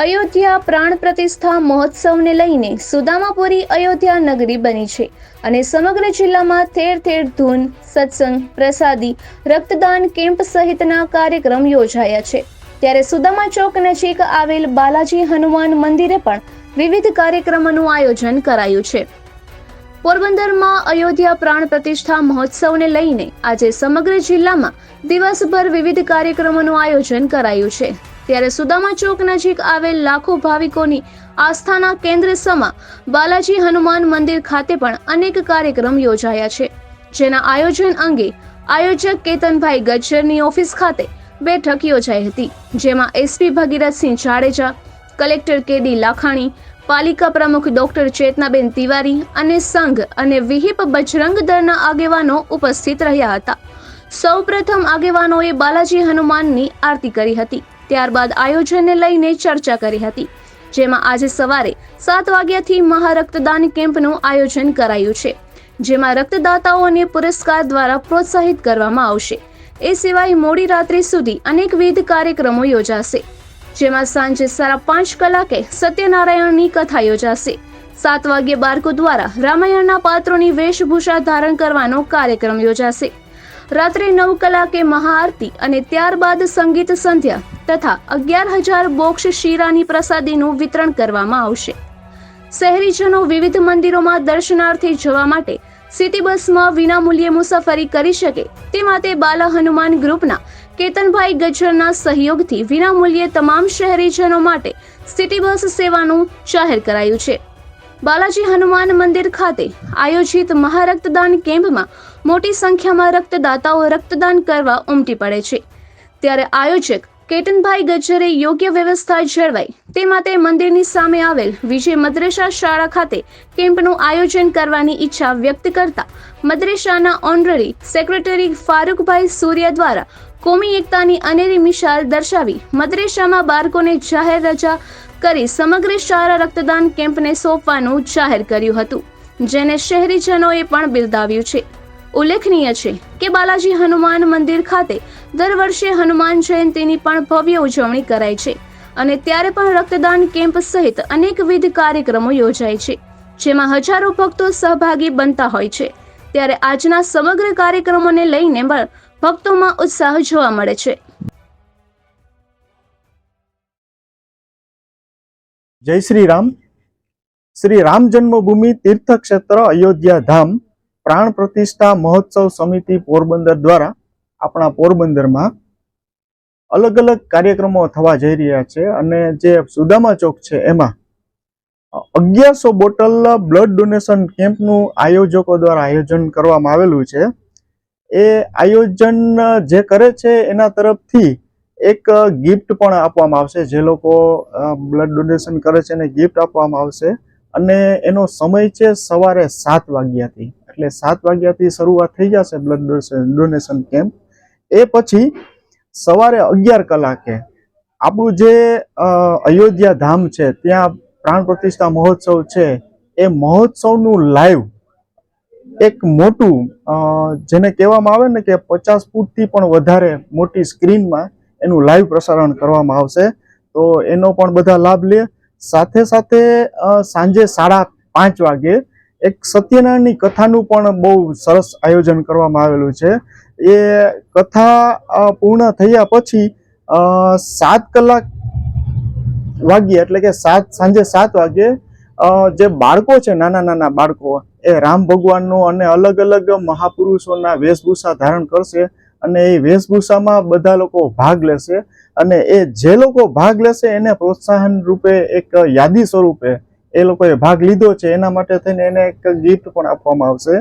અયોધ્યા પ્રાણ પ્રતિષ્ઠા મહોત્સવને લઈને સુદામાપુરી અયોધ્યા નગરી બની છે અને સમગ્ર જિલ્લામાં ઠેર ઠેર ધૂન, સત્સંગ, પ્રસાદી, રક્તદાન કેમ્પ સહિતના કાર્યક્રમ યોજાયા છે. ત્યારે સુદામા ચોક નજીક આવેલ બાલાજી હનુમાન મંદિરે પણ વિવિધ કાર્યક્રમોનું આયોજન કરાયું છે. પોરબંદરમાં અયોધ્યા પ્રાણ પ્રતિષ્ઠા મહોત્સવને લઈને આજે સમગ્ર જિલ્લામાં દિવસભર વિવિધ કાર્યક્રમોનું આયોજન કરાયું છે. ત્યારે સુદામા ચોક નજીક આવેલ લાખો ભાવિકોની આસ્થાના કેન્દ્ર સમા બાલાજી હનુમાન મંદિર ખાતે પણ અનેક કાર્યક્રમ યોજાયા છે, જેના આયોજન અંગે આયોજક કેતનભાઈ ગજ્જરની ઓફિસ ખાતે બેઠક યોજાઈ હતી, જેમાં SP Bhagirathsinh Jadeja, collector KD Lakhani, પાલિકા પ્રમુખ ડોક્ટર ચેતનાબેન તિવારી અને સંઘ અને વિહિપ બજરંગ દળના આગેવાનો ઉપસ્થિત રહ્યા હતા. સૌપ્રથમ આગેવાનોએ બાલાજી હનુમાનની આરતી કરી હતી. ત્યારબાદ આયોજનને લઈને ચર્ચા કરી હતી, જેમાં આજે સવારે સાત વાગ્યાથી મહારક્તદાન કેમ્પનું આયોજન કરાયું છે, જેમાં રક્તદાતાઓને પુરસ્કાર દ્વારા પ્રોત્સાહિત કરવામાં આવશે. એ સિવાય મોડી રાત્રિ સુધી અનેકવિધ કાર્યક્રમો યોજાશે, જેમાં સાંજે સાડા પાંચ કલાકે સત્યનારાયણની કથા યોજાશે. સાત વાગ્યે બાળકો દ્વારા રામાયણના પાત્રોની વેશભૂષા ધારણ કરવાનો કાર્યક્રમ યોજાશે. રાત્રે નવ કલાકે મહાઆરતી અને ત્યારબાદ સંગીત સંધ્યા તથા અગિયાર હજાર બોક્ષ શીરાની પ્રસાદીનું વિતરણ કરવામાં આવશે. શહેરીજનો વિવિધ મંદિરોમાં દર્શનાર્થે જવા માટે સિટી બસમાં વિનામૂલ્યે મુસાફરી કરી શકે તે માટે બાલા હનુમાન ગ્રુપના કેતનભાઈ ગજરના સહયોગથી વિનામૂલ્યે તમામ શહેરીજનો માટે સિટી બસ સેવાનું જાહેર કરાયું છે. બાલાજી હનુમાન મંદિર ખાતે આયોજિત મહારક્તદાન કેમ્પમાં મોટી સંખ્યામાં રક્તદાતાઓ રક્તદાન કરવા ઉમટી પડે છે. ત્યારે આયોજક કેતનભાઈ ગજ્જરે યોગ્ય વ્યવસ્થા જળવાય તે માટે મંદિરની સામે આવેલ વિજય મદ્રેસા શાળા ખાતે કેમ્પનું આયોજન કરવાની ઈચ્છા વ્યક્ત કરતા મદ્રેસાના ઓનરરી સેક્રેટરી ફારૂકભાઈ સૂર્યા દ્વારા કોમી એકતાની અનેરી મિશાલ દર્શાવી મદ્રેસામાં બાળકોને જાહેર રજા કરી સમગ્ર શાળા રક્તદાન કેમ્પને સોંપવાનું જાહેર કર્યું હતું, જેને શહેરીજનોએ પણ બિરદાવ્યું છે. ઉલ્લેખનીય છે કે બાલાજી હનુમાન મંદિર ખાતે દર વર્ષે હનુમાન જયંતીની પણ ભવ્ય ઉજવણી કરાય છે અને ત્યારે પણ રક્તદાન કેમ્પ સહિત અનેકવિધ કાર્યક્રમો યોજાય છે, જેમાં હજારો ભક્તો સહભાગી બનતા હોય છે. ત્યારે આજના સમગ્ર કાર્યક્રમોને લઈને પણ ભક્તોમાં ઉત્સાહ જોવા મળે છે. જય શ્રી રામ. શ્રી રામ જન્મભૂમિ તીર્થક્ષેત્ર અયોધ્યા ધામ પ્રાણ પ્રતિષ્ઠા મહોત્સવ સમિતિ પોરબંદર દ્વારા આપણા પોરબંદરમાં અલગ અલગ કાર્યક્રમો થવા જઈ રહ્યા છે અને જે સુદામા ચોક છે એમાં અગિયારસો બોટલ બ્લડ ડોનેશન કેમ્પનું આયોજકો દ્વારા આયોજન કરવામાં આવેલું છે. એ આયોજન જે કરે છે એના તરફથી એક ગિફ્ટ પણ આપવામાં આવશે. જે લોકો બ્લડ ડોનેશન કરે છે એને ગિફ્ટ આપવામાં આવશે અને એનો સમય છે સવારે સાત વાગ્યાથી. એટલે સાત વાગ્યાથી શરૂઆત થઈ જશે બ્લડ ડોનેશન કેમ્પ એ પછી સવારે અગિયાર કલાકે આપણું જે અયોધ્યા ધામ છે, ત્યાં પ્રાણ પ્રતિષ્ઠા મહોત્સવ છે, એ મહોત્સવનું લાઈવ એક મોટું જેને કહેવામાં આવે ને કે પચાસ ફૂટથી પણ વધારે મોટી સ્ક્રીનમાં એનું લાઈવ પ્રસારણ કરવામાં આવશે. તો એનો પણ બધા લાભ લે. સાથે સાથે સાંજે સાડા પાંચ વાગે એક સત્યનારાયણની કથાનું પણ બહુ સરસ આયોજન કરવામાં આવેલું છે. એ કથા પૂર્ણ થયા પછી સાત કલાક વાગ્યે, એટલે કે સાત, સાંજે સાત વાગે જે બાળકો છે, નાના નાના બાળકો, એ રામ ભગવાનનો અને અલગ અલગ મહાપુરુષોના વેશભૂષા ધારણ કરશે અને એ વેશભૂષામાં બધા લોકો ભાગ લેશે અને એ જે લોકો ભાગ લેશે, એને પ્રોત્સાહન રૂપે એક યાદી સ્વરૂપે એ લોકોએ ભાગ લીધો છે, એના માટે થઈને એને એક ગિફ્ટ પણ આપવામાં આવશે.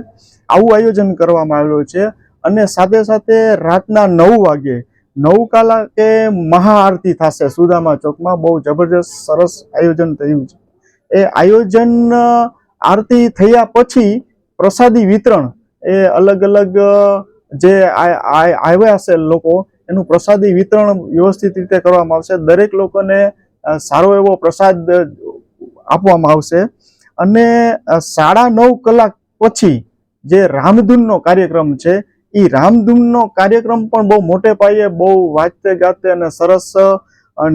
આવું આયોજન કરવામાં આવેલું છે અને સાથે સાથે રાતના નવ વાગે, નવ કલાકે મહાઆરતી થશે સુદામા ચોકમાં. બહુ જબરજસ્ત સરસ આયોજન થયું છે. એ આયોજન આરતી થયા પછી પ્રસાદી વિતરણ એ અલગ અલગ જે આવ્યા હશે લોકો, એનું પ્રસાદી વિતરણ વ્યવસ્થિત રીતે કરવામાં આવશે. દરેક લોકોને સારો એવો પ્રસાદ આપવામાં આવશે. અને સાડા નવ કલાક પછી જે રામધૂનનો કાર્યક્રમ છે એ રામધૂનનો કાર્યક્રમ પણ બહુ મોટે પાયે, બહુ વાજતે ગાતે અને સરસ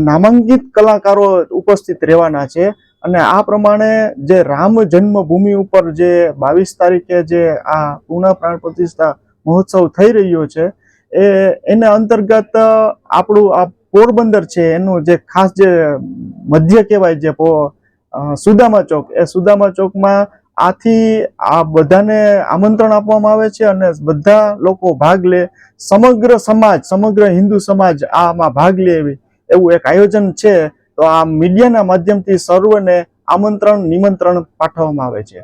નામાંકિત કલાકારો ઉપસ્થિત રહેવાના છે. અને આ પ્રમાણે જે રામ જન્મભૂમિ ઉપર જે બાવીસ તારીખે જે આ પૂર્ણ પ્રાણ પ્રતિષ્ઠા મહોત્સવ થઈ રહ્યો છે, એ, એના અંતર્ગત આપણું આ પોરબંદર છે, એનું જે ખાસ જે મધ્ય કહેવાય જે સુદામા ચોક. એ સુદામા ચોકમાં આથી આ બધાને આમંત્રણ આપવામાં આવે છે અને બધા લોકો ભાગ લે. સમગ્ર સમાજ, સમગ્ર હિન્દુ સમાજ આમાં ભાગ લે એવી, એવું એક આયોજન છે. તો આ મીડિયાના માધ્યમથી સર્વને આમંત્રણ, નિમંત્રણ પાઠવવામાં આવે છે.